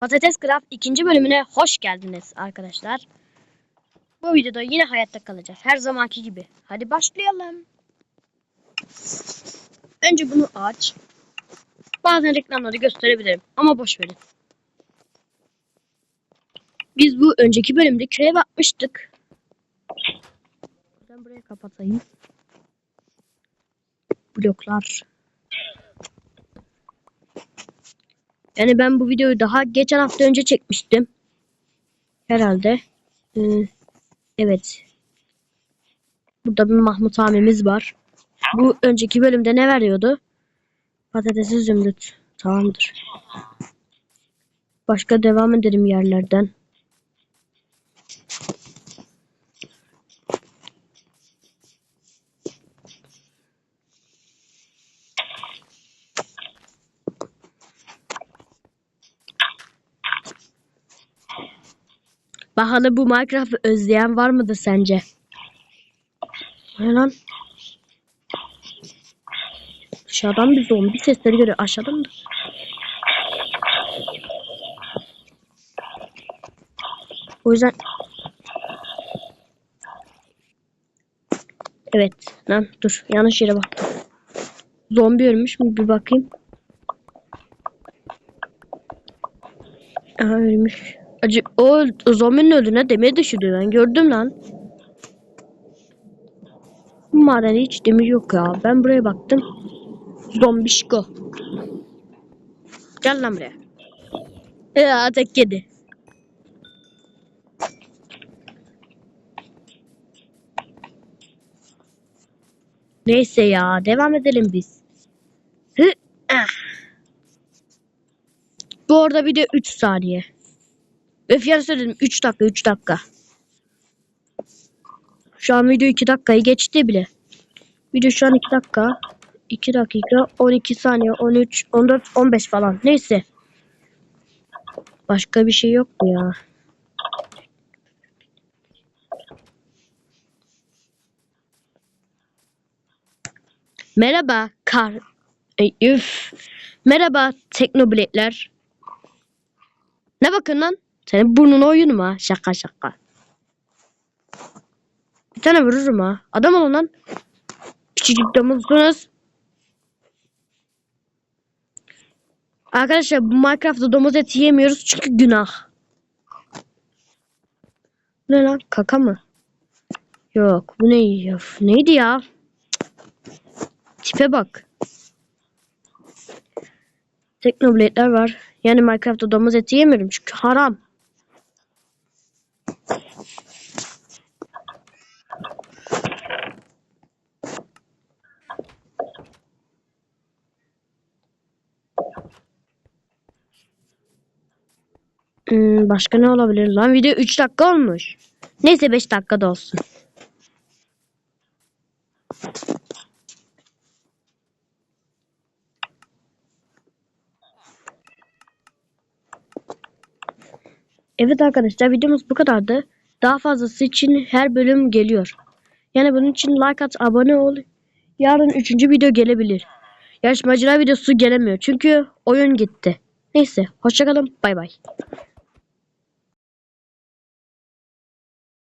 Patates Craft ikinci bölümüne hoş geldiniz arkadaşlar. Bu videoda yine hayatta kalacağız. Her zamanki gibi. Hadi başlayalım. Önce bunu aç. Bazen reklamları gösterebilirim ama boş verin. Biz bu önceki bölümde köye bakmıştık. Ben burayı kapatayım. Bloklar. Yani ben bu videoyu daha geçen hafta önce çekmiştim. Herhalde. Ee, evet. Burada bir Mahmut abimiz var. Bu önceki bölümde ne veriyordu? Patatesi zümrüt. Tamamdır. Başka devam edelim yerlerden. Bakalım bu Minecraft'ı özleyen var mıdır sence? Ne lan? Dışarıdan bir zombi sesleri geliyor. Aşağıdan mı? O yüzden... Evet. Lan dur. Yanlış yere baktım. Zombi ölmüş mü? Bir bakayım. Aha ölmüş. Acı o, o zombinin öldüğüne demir düşürdü ben gördüm lan. Bu madende hiç demir yok ya. Ben buraya baktım. Zombişko. Gel lan buraya. Ya tek kedi. Neyse ya devam edelim biz. Hı, ah. Bu arada video 3 saniye. Öf yarı söyledim 3 dakika 3 dakika. Şu an video 2 dakikayı geçti bile. Video şu an 2 dakika. 2 dakika 12 saniye 13 14 15 falan. Neyse. Başka bir şey yok mu ya? Merhaba kar. Ay, üf. Merhaba teknobiletler. Ne bakın lan? Senin burnun oyun mu? Şaka şaka. Bir tane vururum ha. Adam olun lan. Küçücük domuzsunuz. Arkadaşlar bu Minecraft'ta domuz eti yemiyoruz çünkü günah. Ne lan? Kaka mı? Yok. Bu ne? Of, neydi ya? Tipe bak. Teknoblade'ler var. Yani Minecraft'ta domuz eti yemiyorum çünkü haram. Hmm, başka ne olabilir lan? Video 3 dakika olmuş. Neyse 5 dakika da olsun. Evet arkadaşlar videomuz bu kadardı. Daha fazlası için her bölüm geliyor. Yani bunun için like at, abone ol. Yarın 3. video gelebilir. Yarışmacılar videosu gelemiyor. Çünkü oyun gitti. Neyse hoşçakalın. Bay bay.